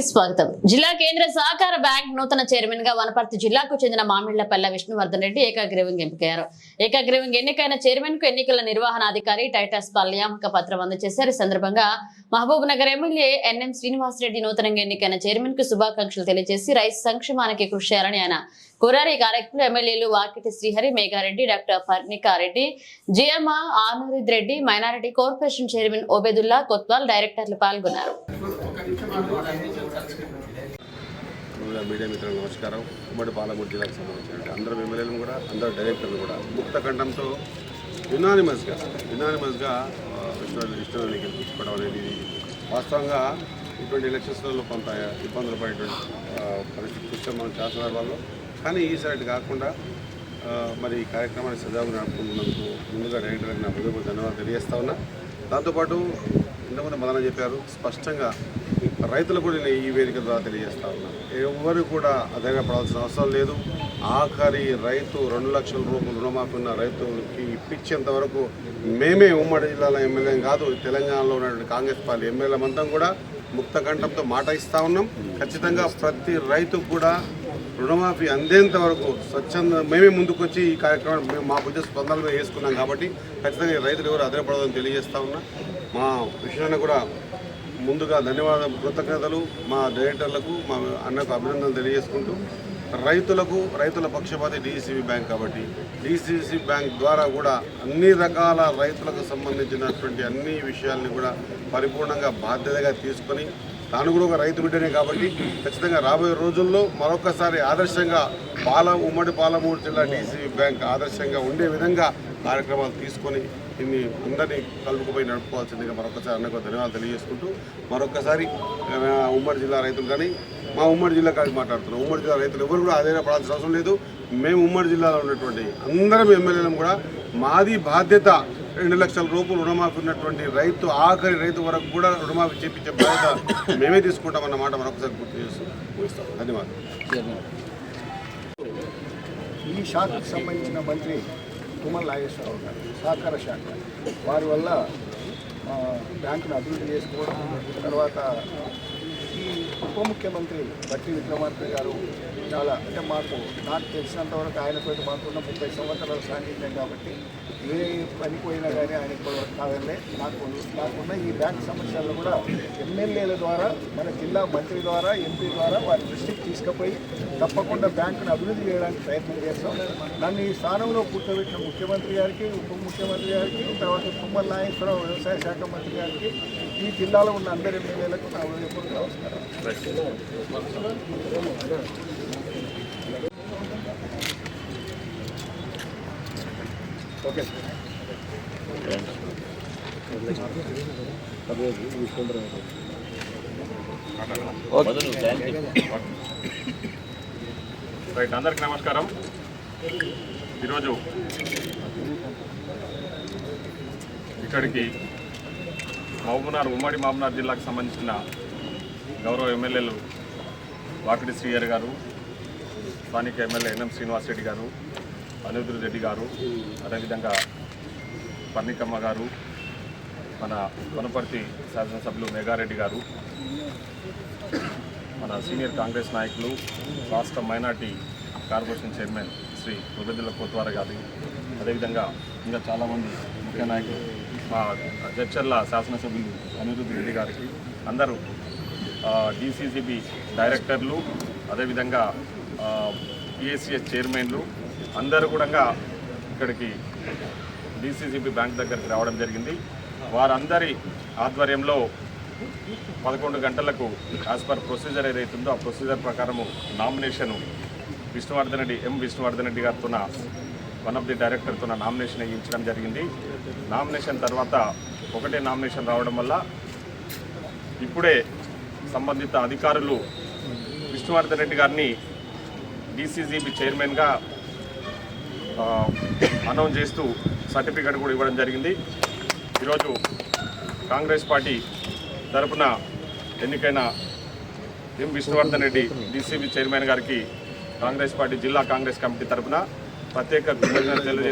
కి స్వాగతం. జిల్లా కేంద్ర సహకార బ్యాంక్ నూతన చైర్మన్గా వనపర్తి జిల్లాకు చెందిన మామిళ్ళపల్ల విష్ణువర్ధన్ రెడ్డి ఏకాగ్రీవంగా ఎంపికయ్యారు ఏకాగ్రీవంగా ఎన్నికైన చైర్మన్కు ఎన్నికల నిర్వహణ అధికారి టైటస్ పాల్ నియామక పత్రం అందజేశారు. ఈ సందర్భంగా Mahabubnagar MLA NM Srinivasa Reddy నూతనంగా ఎన్నికైన చైర్మన్కు శుభాకాంక్షలు తెలియజేసి రైతు సంక్షేమానికి కృషి చేయాలని ఆయన కోరారు కార్యక్రమంలో ఎమ్మెల్యేలు Vakiti Srihari Megha Reddy doctor Parnika Reddy జిఎంఆ Anirudh Reddy minority corporation chairman Obedullah Kotwal డైరెక్టర్లు పాల్గొన్నారు. ముందుగా మీడియా మిత్రులకు నమస్కారం. ఉమ్మడి పాలమూరు జిల్లాకు సంబంధించిన అందరు ఎమ్మెల్యేలు కూడా అందరు డైరెక్టర్లు కూడా. ముక్త ఖండంతో యునానిమస్గా యునానిమస్గా విష్ణు విష్ణుని గెలిపించుకోవడం అనేది వాస్తవంగా ఇటువంటి ఎలక్షన్స్లలో కొంత ఇబ్బందులు పడేటువంటి పరిస్థితి చూస్తే మనం చాలా సందర్భాల్లో. కానీ ఈసారి కాకుండా మరి ఈ కార్యక్రమాన్ని సజావుగా నడుపుకున్నందుకు ముందుగా డైరెక్టర్ నా హృదయపూర్వక ధన్యవాదాలు తెలియజేస్తా ఉన్నా. దాంతోపాటు ఇంతకుముందు మదన చెప్పారు స్పష్టంగా రైతులు కూడా నేను ఈ వేదిక ద్వారా తెలియజేస్తా ఉన్నాను ఎవరు కూడా అధైర్యపడాల్సిన అవసరం లేదు. ఆఖరి రైతు రెండు లక్షల రూపాయలు రుణమాఫీ ఉన్న రైతులకి ఇప్పించేంత వరకు మేమే ఉమ్మడి జిల్లాలో ఎమ్మెల్యే కాదు తెలంగాణలో ఉన్నటువంటి కాంగ్రెస్ పార్టీ ఎమ్మెల్యేలంతా కూడా ముక్త కంఠంతో మాట ఇస్తా ఉన్నాం. ఖచ్చితంగా ప్రతి రైతుకు కూడా రుణమాఫీ అందేంత వరకు స్వచ్ఛంద మేమే ముందుకొచ్చి ఈ కార్యక్రమాన్ని మేము మా బుద్ధ స్పందన వేసుకున్నాం కాబట్టి ఖచ్చితంగా ఈ రైతులు ఎవరు అదనపడదని తెలియజేస్తా ఉన్నా. మా విషయాన్ని కూడా ముందుగా ధన్యవాదాలు కృతజ్ఞతలు మా డైరెక్టర్లకు మా అన్నకు అభినందనలు తెలియజేసుకుంటూ రైతులకు రైతుల పక్షపాతి డిసిబి బ్యాంక్ కాబట్టి డిసిసి బ్యాంక్ ద్వారా కూడా అన్ని రకాల రైతులకు సంబంధించినటువంటి అన్ని విషయాల్ని కూడా పరిపూర్ణంగా బాధ్యతగా తీసుకొని తాను కూడా ఒక రైతు బిడ్డనే కాబట్టి ఖచ్చితంగా రాబోయే రోజుల్లో మరొకసారి ఆదర్శంగా పాల ఉమ్మడి పాలమూరు జిల్లా డీసీబీ బ్యాంక్ ఆదర్శంగా ఉండే విధంగా కార్యక్రమాలు తీసుకొని దీన్ని అందరినీ కలుపుకుపోయి నడుపుకోవాల్సిందిగా మరొకసారి అన్నకు ధన్యవాదాలు తెలియజేసుకుంటూ మరొకసారి ఉమ్మడి జిల్లా రైతులు కానీ మా ఉమ్మడి జిల్లా కానీ మాట్లాడుతున్నాం. ఉమ్మడి జిల్లా రైతులు ఎవరు కూడా ఆధారపడాల్సిన అవసరం లేదు. మేము ఉమ్మడి జిల్లాలో ఉన్నటువంటి అందరం ఎమ్మెల్యేలను కూడా మాది బాధ్యత రెండు లక్షల రూపాయలు రుణమాఫీ ఉన్నటువంటి రైతు ఆఖరి రైతు వరకు కూడా రుణమాఫీ చేపించే బాధ్యత మేమే తీసుకుంటామన్న మాట మరొకసారి గుర్తు చేస్తూ ధన్యవాదాలు. ఈ శాఖకు సంబంధించిన మంత్రి తుమ్మల నాగేశ్వరరావు గారు సహకార శాఖ. వారి వల్ల బ్యాంకును అభివృద్ధి చేసుకోవడం తర్వాత ఈ ఉప ముఖ్యమంత్రి బట్టి విక్రమార్క గారు చాలా అంటే మాకు నాకు తెలిసినంత వరకు ఆయనతో మాకున్న ముప్పై సంవత్సరాల సాంఘిక్యం కాబట్టి ఏ పని పోయినా కానీ ఆయన ఇప్పటివరకు కాదలే నాకు నాకున్న ఈ బ్యాంక్ సమస్యలను కూడా ఎమ్మెల్యేల ద్వారా మన జిల్లా మంత్రి ద్వారా ఎంపీ ద్వారా వారి దృష్టికి తీసుకుపోయి తప్పకుండా బ్యాంకును అభివృద్ధి చేయడానికి ప్రయత్నం చేస్తాం. నన్ను ఈ స్థానంలో కూర్చోబెట్టిన ముఖ్యమంత్రి గారికి ఉప ముఖ్యమంత్రి గారికి తర్వాత తుమ్మల నాగేశ్వరరావు వ్యవసాయ శాఖ మంత్రి గారికి ఈ జిల్లాలో ఉన్న అందరి ఎమ్మెల్యేలకు నా హృదయపూర్వక నమస్కారం ఓకే. రైట్ అందరికి నమస్కారం. ఈరోజు ఇక్కడికి మహబూబ్నగర్ ఉమ్మడి మహబూబ్నగర్ జిల్లాకు సంబంధించిన గౌరవ ఎమ్మెల్యేలు వాకిటి శ్రీహరి గారు స్థానిక ఎమ్మెల్యే ఎన్ఎం శ్రీనివాసరెడ్డి గారు అనిరుద్ధ రెడ్డి గారు అదేవిధంగా పర్ణికమ్మ గారు మన వనపర్తి శాసనసభ్యులు మేఘారెడ్డి గారు మన సీనియర్ కాంగ్రెస్ నాయకులు రాష్ట్ర minority corporation chairman Shri Obedullah Kotwal గారి అదేవిధంగా ఇంకా చాలామంది ముఖ్య నాయకులు మా జడ్చర్ల శాసనసభ్యులు అనిరుద్ధ రెడ్డి గారికి అందరూ డిసిసిబి డైరెక్టర్లు అదేవిధంగా పిఎస్సిఎస్ చైర్మన్లు అందరూ కూడా ఇక్కడికి డిసిసిబి బ్యాంక్ దగ్గరికి రావడం జరిగింది. వారందరి ఆధ్వర్యంలో పదకొండు గంటలకు యాజ్ పర్ ప్రొసీజర్ ఏదైతుందో ఆ ప్రొసీజర్ ప్రకారము నామినేషన్ విష్ణువర్ధన్ రెడ్డి ఎం విష్ణువర్ధన్ రెడ్డి గారితో వన్ ఆఫ్ ది డైరెక్టర్తో నామినేషన్ వేయించడం జరిగింది. నామినేషన్ తర్వాత ఒకటే నామినేషన్ రావడం వల్ల ఇప్పుడే సంబంధిత అధికారులు విష్ణువర్ధన్ రెడ్డి గారిని డీసీజీబీ చైర్మన్గా అనౌన్స్ చేస్తూ సర్టిఫికెట్ కూడా ఇవ్వడం జరిగింది. ఈరోజు కాంగ్రెస్ పార్టీ తరపున ఎన్నికైన M Vishnuvardhan Reddy DCB chairman గారికి కాంగ్రెస్ పార్టీ జిల్లా కాంగ్రెస్ కమిటీ తరపున ప్రత్యేక కృతజ్ఞతలు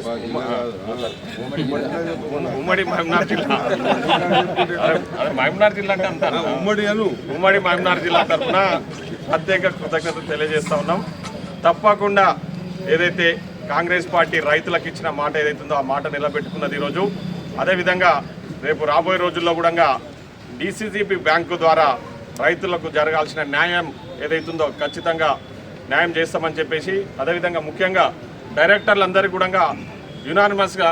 ఉమ్మడి మహబూబ్నగర్ జిల్లా. మహబూబ్నగర్ జిల్లా అంటే అంటారు ఉమ్మడి అను. ఉమ్మడి మహబూబ్నగర్ జిల్లా తరఫున ప్రత్యేక కృతజ్ఞతలు తెలియజేస్తా ఉన్నాం. తప్పకుండా ఏదైతే కాంగ్రెస్ పార్టీ రైతులకు ఇచ్చిన మాట ఏదైతుందో ఆ మాట నిలబెట్టుకున్నది ఈరోజు. అదేవిధంగా రేపు రాబోయే రోజుల్లో కూడా డిసిసిబి బ్యాంకు ద్వారా రైతులకు జరగాల్సిన న్యాయం ఏదైతుందో ఖచ్చితంగా న్యాయం చేస్తామని చెప్పేసి అదేవిధంగా ముఖ్యంగా డైరెక్టర్లందరికీ కూడా యునానిమస్గా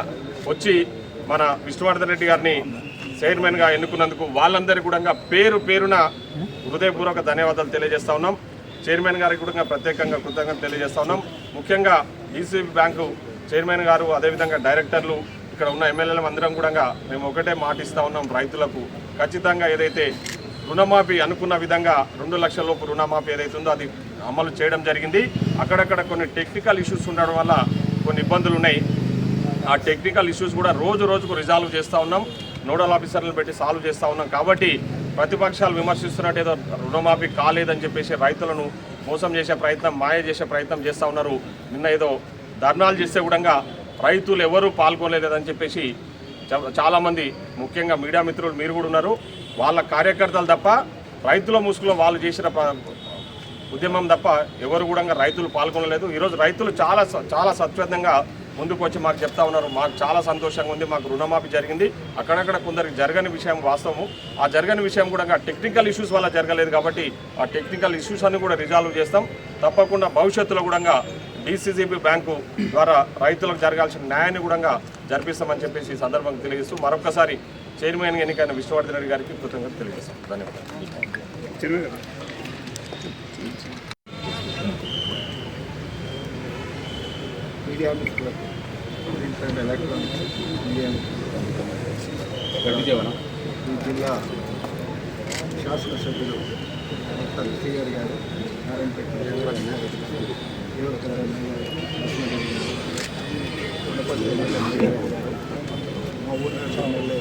వచ్చి మన విష్ణువర్ధన్ రెడ్డి గారిని చైర్మన్గా ఎన్నుకున్నందుకు వాళ్ళందరికీ కూడా పేరు పేరున హృదయపూర్వక ధన్యవాదాలు తెలియజేస్తా ఉన్నాం. చైర్మన్ గారికి కూడా ప్రత్యేకంగా కృతజ్ఞత తెలియజేస్తా ఉన్నాం. ముఖ్యంగా ఈసీబీ బ్యాంకు చైర్మన్ గారు అదేవిధంగా డైరెక్టర్లు ఇక్కడ ఉన్న ఎమ్మెల్యేల అందరం కూడా మేము ఒకటే మాటిస్తా ఉన్నాం రైతులకు. ఖచ్చితంగా ఏదైతే రుణమాఫీ అనుకున్న విధంగా రెండు లక్షల లోపు రుణమాఫీ ఏదైతే ఉందో అది అమలు చేయడం జరిగింది. అక్కడక్కడ కొన్ని టెక్నికల్ ఇష్యూస్ ఉండడం వల్ల కొన్ని ఇబ్బందులు ఉన్నాయి. ఆ టెక్నికల్ ఇష్యూస్ కూడా రోజు రోజుకు రిజాల్వ్ చేస్తూ ఉన్నాం. నోడల్ ఆఫీసర్లను పెట్టి సాల్వ్ చేస్తూ ఉన్నాం. కాబట్టి ప్రతిపక్షాలు విమర్శిస్తున్నట్టు ఏదో రుణమాఫీ కాలేదని చెప్పేసి రైతులను మోసం చేసే ప్రయత్నం మాయ చేసే ప్రయత్నం చేస్తూ ఉన్నారు. నిన్న ఏదో ధర్నాలు చేస్తే కూడా రైతులు ఎవరూ పాల్గొనలేదని చెప్పేసి చాలామంది ముఖ్యంగా మీడియా మిత్రులు మీరు కూడా ఉన్నారు. వాళ్ళ కార్యకర్తలు తప్ప రైతుల ముసుగులో వాళ్ళు చేసిన ఉద్యమం తప్ప ఎవరు కూడా రైతులు పాల్గొనలేదు. ఈరోజు రైతులు చాలా చాలా సత్వేదంగా ముందుకు వచ్చి మాకు చెప్తా ఉన్నారు. మాకు చాలా సంతోషంగా ఉంది. మాకు రుణమాఫీ జరిగింది. అక్కడక్కడ కొందరికి జరగని విషయం వాస్తవము. ఆ జరగని విషయం కూడా టెక్నికల్ ఇష్యూస్ వల్ల జరగలేదు కాబట్టి ఆ టెక్నికల్ ఇష్యూస్ అన్ని కూడా రిజాల్వ్ చేస్తాం. తప్పకుండా భవిష్యత్తులో కూడా డిసిసిబి బ్యాంకు ద్వారా రైతులకు జరగాల్సిన న్యాయాన్ని కూడా జరిపిస్తామని చెప్పేసి ఈ సందర్భంగా తెలియజేస్తూ మరొకసారి చైర్మన్ ఎన్నికైన విష్ణువర్ధన్ రెడ్డి గారికి కృతజ్ఞత తెలియజేస్తాం. ధన్యవాదాలు. మీడియా మిత్రులకు ప్రింట్ అండ్ ఎలక్ట్రానిక్స్ మీడియా ఈ జిల్లా శాసనసభ్యులు డాక్టర్ శ్రీగారి గారు నారాయణపేట మా ఊరి ఎమ్మెల్యే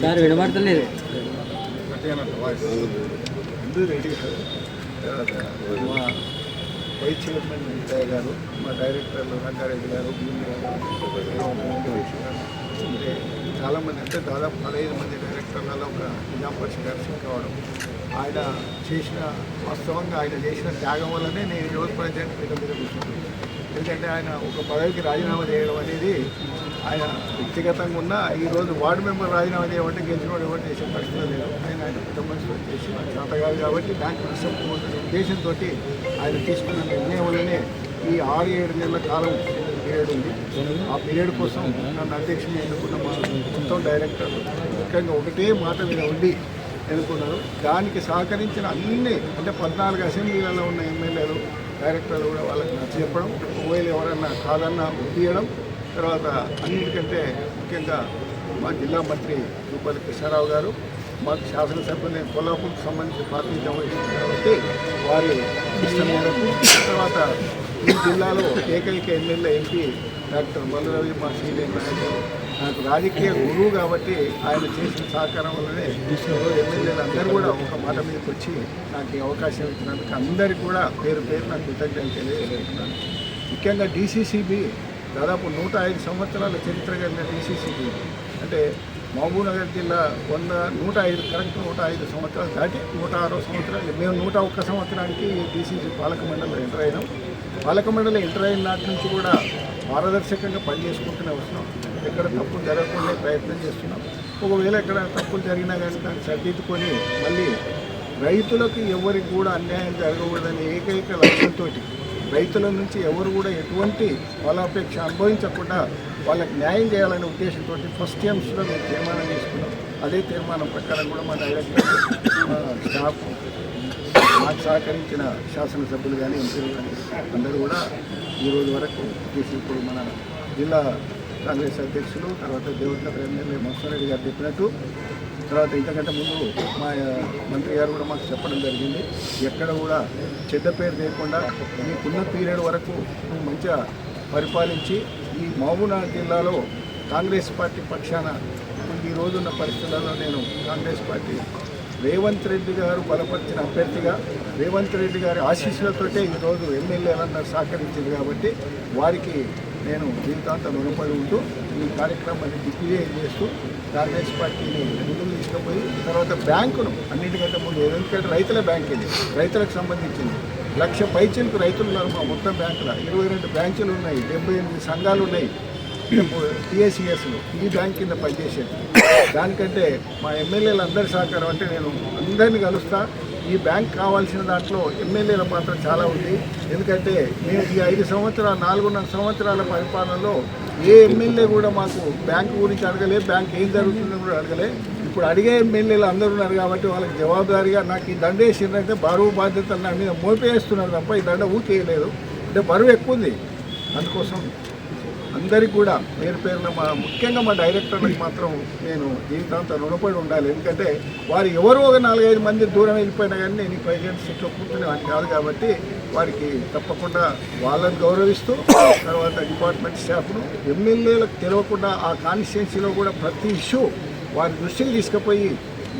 సార్ వినబడతలేదు అందరూ రెడీ తర్వాత మా వైస్ చైర్మన్ వెంకయ్య గారు మా డైరెక్టర్లు రంగారెడ్డి గారు భూమి అంటే చాలామంది అంటే దాదాపు పదహైదు మంది డైరెక్టర్లలో ఒక నిజాం పరిషత్ గారు కావడం. ఆయన చేసిన వాస్తవంగా ఆయన చేసిన త్యాగం వల్లనే నేను ఈరోజు ప్రజెంట్ మీద మీద కూర్చున్నాను. ఎందుకంటే ఆయన ఒక పదవికి రాజీనామా చేయడం అనేది ఆయన వ్యక్తిగతంగా ఉన్న ఈరోజు వార్డు మెంబర్ రాజీనామా చేయమంటే గెలిచిన ఎవరు చేసే పరిస్థితి లేదు ఆయన ఆయన కుటుంబంతో చేసి నాకు కాబట్టి బ్యాంకు రిసెప్ట్ ఉద్దేశంతో ఆయన తీసుకున్న నిర్ణయం వల్లనే ఈ ఆరు ఏడు నెలల కాలం పీరియడ్ ఉంది. ఆ పీరియడ్ కోసం నన్ను అధ్యక్షుని ఎన్నుకున్న మా మొత్తం డైరెక్టర్ ముఖ్యంగా ఒకటే మాట మీద ఉండి ఎన్నుకున్నారు. దానికి సహకరించిన అన్ని అంటే పద్నాలుగు అసెంబ్లీలలో ఉన్న ఎమ్మెల్యేలు డైరెక్టర్లు కూడా వాళ్ళకి నచ్చ చెప్పడం ఒకవేళ ఎవరన్నా కాదన్నా ఒప్పియడం తర్వాత అన్నిటికంటే ముఖ్యంగా మా జిల్లా మంత్రి రూపల్లి కృష్ణారావు గారు మాకు శాసనసభ్యులు నేను కొల్లాపూర్కి సంబంధించి ప్రాతినిధ్యం వహిస్తుంది కాబట్టి వారి ఇష్టం మేరకు తర్వాత ఈ జిల్లాలో ఏకైక ఎమ్మెల్యే ఎంపీ డాక్టర్ మల్లరవి మా సీనియర్ నాయకులు నాకు రాజకీయ గురువు కాబట్టి ఆయన చేసిన సహకారం వల్లనే ఎమ్మెల్యేలు అందరూ కూడా ఒక మాట మీదకి వచ్చి నాకు ఈ అవకాశం ఇచ్చినందుకు అందరికీ కూడా పేరు పేరు నాకు కృతజ్ఞతలు తెలియజేస్తున్నాను. ముఖ్యంగా డీసీసీబీ దాదాపు నూట ఐదు సంవత్సరాల చరిత్ర కలిగిన డీసీసీబీ అంటే మహబూబ్నగర్ జిల్లా వంద నూట ఐదు కరెక్ట్ నూట ఐదు సంవత్సరాలు దాటి నూట ఆరో సంవత్సరాలు. మేము నూట ఒక్క సంవత్సరానికి డీసీసీ పాలక మండలిలో ఎంటర్ అయినాం. పాలక మండలి ఎంటర్ అయిన నాటి నుంచి కూడా పారదర్శకంగా పనిచేసుకుంటూనే వస్తున్నాం ఎక్కడ తప్పులు జరగకుండా ప్రయత్నం చేస్తున్నాం. ఒకవేళ ఎక్కడ తప్పులు జరిగినా కానీ దాన్ని సరిదిద్దుకొని మళ్ళీ రైతులకు ఎవరికి కూడా అన్యాయం జరగకూడదనే ఏకైక లక్ష్యంతో రైతుల నుంచి ఎవరు కూడా ఎటువంటి ఫలాపేక్ష అనుభవించకుండా వాళ్ళకి న్యాయం చేయాలనే ఉద్దేశంతో ఫస్ట్ టైమ్స్లో మేము తీర్మానం చేసుకున్నాం. అదే తీర్మానం ప్రకారం కూడా మా డైరెక్టర్ స్టాఫ్ మాకు సహకరించిన శాసనసభ్యులు కానీ ఎంపీలు కానీ అందరూ కూడా ఈరోజు వరకు చేసి ఇప్పుడు మన జిల్లా కాంగ్రెస్ అధ్యక్షులు తర్వాత దేవతల ఎమ్మెల్యే మత్స్వరెడ్డి గారు చెప్పినట్టు తర్వాత ఇంతకంటే ముందు మా మంత్రి గారు కూడా మాకు చెప్పడం జరిగింది. ఎక్కడ కూడా చెడ్డ పేరు లేకుండా మీకున్న పీరియడ్ వరకు మంచిగా పరిపాలించి ఈ మహబూబ్నగర్ జిల్లాలో కాంగ్రెస్ పార్టీ పక్షాన ఈ రోజున్న పరిస్థితులలో నేను కాంగ్రెస్ పార్టీ రేవంత్ రెడ్డి గారు బలపరిచిన అభ్యర్థిగా రేవంత్ రెడ్డి గారి ఆశీస్సులతోటే ఈరోజు ఎమ్మెల్యేలందరూ సహకరించింది కాబట్టి వారికి నేను జీవితాంతం రుణపడి ఉంటూ ఈ కార్యక్రమాన్ని దిగ్విజయం చేస్తూ కాంగ్రెస్ పార్టీని ముందుకు తీసుకుపోయి తర్వాత బ్యాంకును అన్నింటికంటే ముందు ఎందుకంటే రైతుల బ్యాంక్ ఇది రైతులకు సంబంధించింది. లక్ష పైచీలకు రైతులు ఉన్నారు మా మొత్తం బ్యాంకులో. ఇరవై రెండు బ్రాంచులు ఉన్నాయి డెబ్బై ఎనిమిది సంఘాలు ఉన్నాయి. టీఎస్ఈఎస్లు ఈ బ్యాంక్ కింద పనిచేసేది. దానికంటే మా ఎమ్మెల్యేలు అందరి సహకారం అంటే నేను అందరిని కలుస్తా. ఈ బ్యాంక్ కావాల్సిన దాంట్లో ఎమ్మెల్యేల పాత్ర చాలా ఉంది. ఎందుకంటే మేము ఈ ఐదు సంవత్సరాల నాలుగున్నర సంవత్సరాల పరిపాలనలో ఏ ఎమ్మెల్యే కూడా మాకు బ్యాంకు గురించి అడగలే బ్యాంక్ ఏం జరుగుతుందో కూడా అడగలే. ఇప్పుడు అడిగే ఎమ్మెల్యేలు అందరూ ఉన్నారు కాబట్టి వాళ్ళకి జవాబుదారిగా నాకు ఈ దండ వేసిందంటే బరువు బాధ్యతలు నా మీద మోపేస్తున్నారు తప్ప ఈ దండ ఊకేయలేదు. అంటే బరువు ఎక్కువ ఉంది అందుకోసం అందరికీ కూడా పేరు పేరున మా ముఖ్యంగా మా డైరెక్టర్లకు మాత్రం నేను జీవితాంతం రుణపడి ఉండాలి. ఎందుకంటే వారు ఎవరు ఒక నాలుగైదు మంది దూరం వెళ్ళిపోయినా కానీ నేను ఈ ప్రెసిడెంట్ సీట్లో కూర్చునే వాడిని కాదు కాబట్టి వారికి తప్పకుండా వాళ్ళని గౌరవిస్తూ తర్వాత డిపార్ట్మెంట్ స్టాఫ్ను ఎమ్మెల్యేలకు తెలవకుండా ఆ కాన్స్టిట్యున్సీలో కూడా ప్రతి ఇష్యూ వారి దృష్టికి తీసుకుపోయి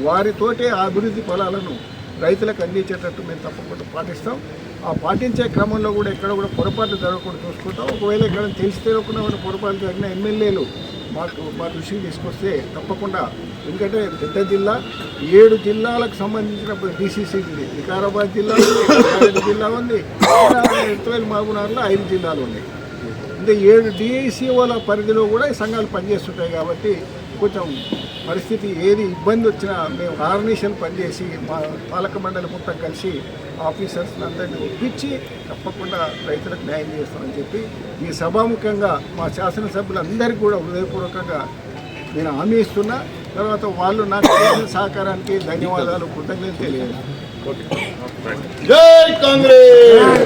వారితోటే ఆ అభివృద్ధి ఫలాలను రైతులకు అందించేటట్టు మేము తప్పకుండా పాటిస్తాం. ఆ పాటించే క్రమంలో కూడా ఎక్కడ కూడా పొరపాట్లు జరగకుండా చూసుకుంటాం. ఒకవేళ ఎక్కడ తెలిసి తెలియకుండా పొరపాటు పొరపాట్లు జరిగిన ఎమ్మెల్యేలు మాకు మా దృష్టికి తీసుకొస్తే తప్పకుండా ఎందుకంటే పెద్ద జిల్లా ఏడు జిల్లాలకు సంబంధించిన డిసిసి ఉంది వికారాబాద్ జిల్లా ఉంది జిల్లా ఉంది ఎత్తువేలు మాగునారులో ఐదు జిల్లాలు ఉన్నాయి. అంటే ఏడు డిఐసిఓల పరిధిలో కూడా ఈ సంఘాలు పనిచేస్తుంటాయి కాబట్టి కొంచెం పరిస్థితి ఏది ఇబ్బంది వచ్చినా మేము ఆర్గనైజేషన్ పనిచేసి మా పాలక మండలి మొత్తం కలిసి ఆఫీసర్స్ అందరినీ ఒప్పించి తప్పకుండా రైతులకు న్యాయం చేస్తామని చెప్పి ఈ సభాముఖంగా మా శాసనసభ్యులందరికీ కూడా హృదయపూర్వకంగా నేను హామీ ఇస్తున్నా. తర్వాత వాళ్ళు నాకు సహకారానికి ధన్యవాదాలు కృతజ్ఞతలు తెలియదు జై కాంగ్రెస్!